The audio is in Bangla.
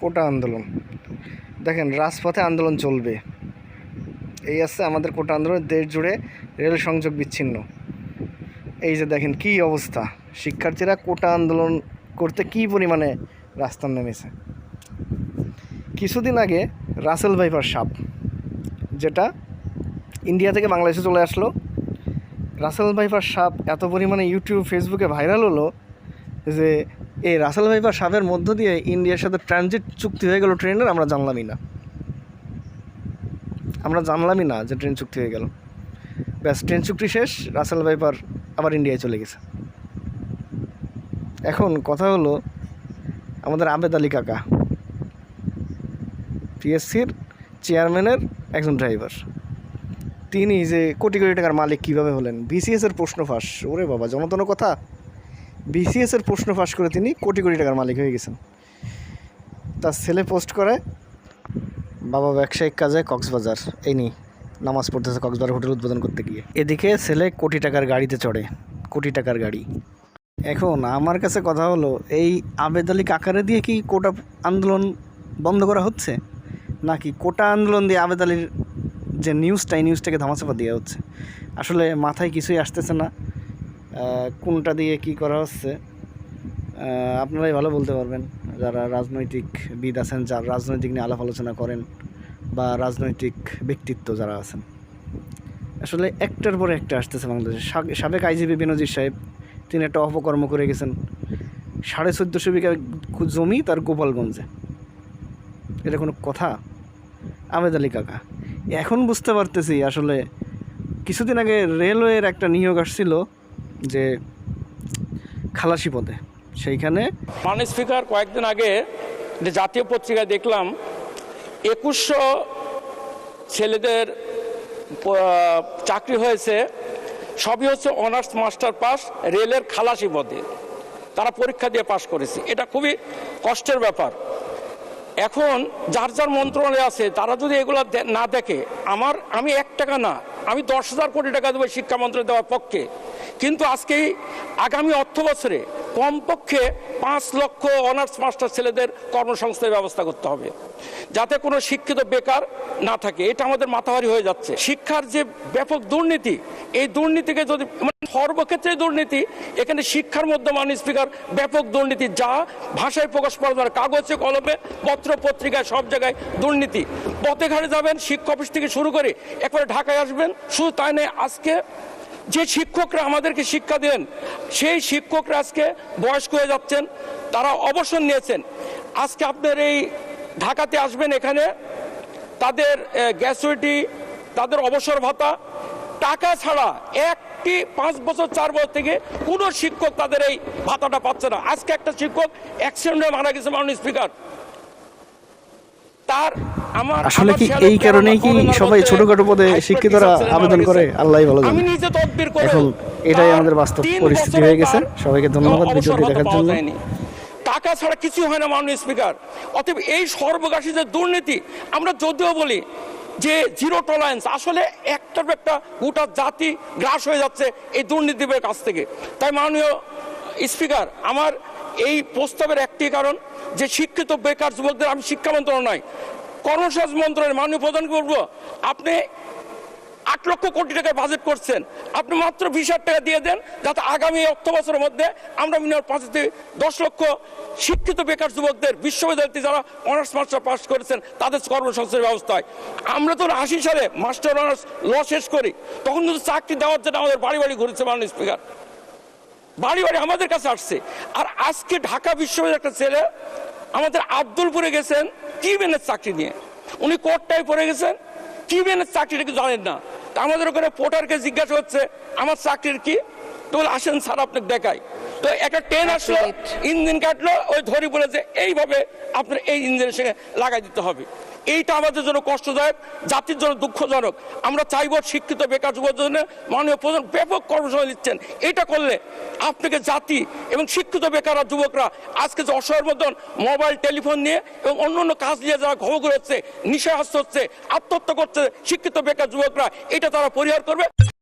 কোটা আন্দোলন। দেখেন, রাজপথে আন্দোলন চলবে। এই আছে আমাদের কোটা আন্দোলন, দেশ জুড়ে রেল সংযোগ বিচ্ছিন্ন। এই যে দেখেন কি অবস্থা। শিক্ষার্থীরা কোটা আন্দোলন করতে কি পরিমাণে রাস্তায় নেমেছে। কিছুদিন আগে রাসেল ভাইপার সাপ, যেটা ইন্ডিয়া থেকে বাংলাদেশে চলে আসলো, রাসেল ভাইপার সাপ এত পরিমাণে ইউটিউব, ফেসবুকে ভাইরাল হলো যে এই রাসেল ভাইপার সাপের মধ্য দিয়ে ইন্ডিয়ার সাথে ট্রানজিট চুক্তি হয়ে গেল ট্রেনের, আমরা জানলামই না। আমরা জানলামই না যে ট্রেন চুক্তি হয়ে গেল। ব্যাস, ট্রেন চুক্তি শেষ, রাসেল ভাইপার আবার ইন্ডিয়ায় চলে গেছে। এখন কথা হলো আমাদের আবেদ আলী কাকা, পিএসসির চেয়ারম্যানের একজন ড্রাইভার। তিনি যে কোটি কোটি টাকার মালিক কীভাবে হলেন বিসিএস এর প্রশ্ন ফাঁস, ওরে বাবা, জনতন কথা। বিসিএস এর প্রশ্ন ফাঁস করে তিনি কোটি কোটি টাকার মালিক হয়ে গেছেন। তার ছেলে পোস্ট করে, বাবা ব্যবসায়িক কাজে কক্সবাজার, এই নি নামাজ পড়তেছে কক্সবাজার হোটেল উদ্বোধন করতে গিয়ে। এদিকে ছেলে কোটি টাকার গাড়িতে চড়ে, কোটি টাকার গাড়ি। এখন আমার কাছে কথা হলো, এই আবেদ আলী কাকারে দিয়ে কি কোটা আন্দোলন বন্ধ করা হচ্ছে? নাকি কোটা আন্দোলন দিয়ে আবেদ আলীর যে নিউজটা এই নিউজটাকে ধামাচাপা দেওয়া হচ্ছে? আসলে মাথায় কিছুই আসতেছে না। কোনটা দিয়ে কি করা হচ্ছে? আপনারাই ভালো বলতে পারবেন। যারা রাজনৈতিক বিদ আছেন, যারা রাজনৈতিক নিয়ে আলাপ আলোচনা করেন বা রাজনৈতিক ব্যক্তিত্ব যারা আছেন। আসলে একটার পরে একটা আসতেছে বাংলাদেশে। সাবেক আইজিপি বেনজির সাহেব, তিনি একটা অপকর্ম করে গেছেন। সাড়ে চোদ্দোশো বিঘা জমি তার গোপালগঞ্জে। এটা কোনো কথা? আবেদ আলী কাকা, এখন বুঝতে পারতেছি আসলে কিছুদিন আগে রেলওয়ের একটা নিয়োগ আসছিল। যে খালাসি পদে। সেইখানে মাননীয় স্পিকার, কয়েকদিন আগে যে জাতীয় পত্রিকায় দেখলাম, একুশশো ছেলেদের চাকরি হয়েছে, সবই হচ্ছে অনার্স মাস্টার পাস, রেলের খালাসি পদে। তারা পরীক্ষা দিয়ে পাশ করেছে। এটা খুবই কষ্টের ব্যাপার। এখন যার যার মন্ত্রণালয় আছে, তারা যদি এগুলো না দেখে, আমার আমি এক টাকা না, আমি দশ হাজার কোটি টাকা দেবো শিক্ষা মন্ত্রণালয় দেওয়ার পক্ষে। কিন্তু আজকেই আগামী অর্থ বছরে কমপক্ষে পাঁচ লক্ষ অনার্স মাস্টার ছেলেদের কর্মসংস্থানের ব্যবস্থা করতে হবে। যাতে কোনো শিক্ষিত বেকার না থাকে, এটা আমাদের মাথাভারি হয়ে যাচ্ছে। শিক্ষার যে ব্যাপক দুর্নীতি, এই দুর্নীতিকে যদি মানে সর্বক্ষেত্রে দুর্নীতি, এখানে শিক্ষার মধ্যে মাননীয় স্পিকার ব্যাপক দুর্নীতি, যা ভাষায় প্রকাশ করা না। কাগজে, কলমে, পত্র, পত্রিকায়, সব জায়গায় দুর্নীতি। পথে ঘাটে যাবেন শিক্ষা অফিস থেকে শুরু করে একবারে ঢাকায় আসবেন। শুধু তাই নয়, আজকে যে শিক্ষকরা আমাদেরকে শিক্ষা দেন সেই শিক্ষকরা আজকে বয়স্ক হয়ে যাচ্ছেন, তারা অবসর নিয়েছেন। আজকে আপনার এই ঢাকাতে আসবেন এখানে, তাদের গ্যাসুইটি তাদের অবসর ভাতা, টাকা ছাড়া একটি পাঁচ বছর, চার বছর থেকে কোনো শিক্ষক তাদের এই ভাতাটা পাচ্ছে না। আজকে একটা শিক্ষক অ্যাক্সিডেন্টে মারা গেছে, মাননীয় স্পিকার তার আমার আসলে কি এই কারণেই কি সবাই ছোটখাটো পদে শিক্ষিতরা আবেদন করে? আল্লাহ ভালো জানে। আমি নিজে তদবির করে এখন এটাই আমাদের বাস্তব পরিস্থিতি হয়ে গেছে। সবাইকে ধন্যবাদ ভিডিওটি দেখার জন্য। টাকা ছাড়া কিছু হয় না মাননীয় স্পিকার। অতএব এই সর্বগাসী যে দুর্নীতি আমরা যদিও বলি যে জিরো টলারেন্স আসলে একটার একটা গোটা জাতি গ্রাস হয়ে যাচ্ছে এই দুর্নীতির কাছ থেকে। তাই মাননীয় স্পিকার আমার এই প্রস্তাবের একটি কারণ যে শিক্ষিত বেকার যুবকদের আমি শিক্ষা মন্ত্রণালয় নয়, কর্মসংস্থান মন্ত্রণালয় মাননীয় প্রধান করব আপনি আট লক্ষ কোটি টাকার বাজেট করছেন। আপনি মাত্র বিশ হাজার টাকা দিয়ে দেন, যাতে আগামী অর্থ বছরের মধ্যে আমরা মিনিমাম পাঁচ থেকে দশ লক্ষ শিক্ষিত বেকার যুবকদের, বিশ্ববিদ্যালয়তে যারা অনার্স মাস্টার পাস করেছেন, তাদের কর্মসংস্থানের ব্যবস্থা হয় আমরা তো আশি সালে মাস্টার অনার্স ল শেষ করি, তখন কিন্তু চাকরি দেওয়ার জন্য আমাদের বাড়ি বাড়ি ঘুরেছে মাননীয় স্পিকার বাড়ি বাড়ি আমাদের কাছে আসছে। আর আজকে ঢাকা বিশ্ববিদ্যালয়ের একটা ছেলে আমাদের আব্দুলপুরে গেছেন, কি মেনের চাকরি নিয়ে? উনি কোর্টটায় পড়ে গেছেন, কি মেনের চাকরিটা কি জানেন না? আমাদের ওখানে পোটারকে জিজ্ঞাসা হচ্ছে, আমার চাকরির কি? তো আসেন স্যার, আপনাকে দেখাই। তো একটা ট্রেন আসলো ইঞ্জিন কাটলো ওই ধরি বলে যে এইভাবে আপনার এই ইঞ্জিনের সঙ্গে লাগাই দিতে হবে। এইটা আমাদের জন্য কষ্টদায়ক জাতির জন্য দুঃখজনক। আমরা চাইব শিক্ষিত বেকার যুবকদের জন্য মাননীয় প্রধান ব্যাপক কর্মসংস্থান দিচ্ছেন এটা করলে আপনাকে জাতি এবং শিক্ষিত বেকার যুবকরা আজকে যে অসহায়ের মতন মোবাইল টেলিফোন নিয়ে এবং অন্য অন্য কাজ নিয়ে যারা ঘমঘুরে হচ্ছে নিশাহাস্ত হচ্ছে আত্মহত্যা করছে শিক্ষিত বেকার যুবকরা এটা তারা পরিহার করবে।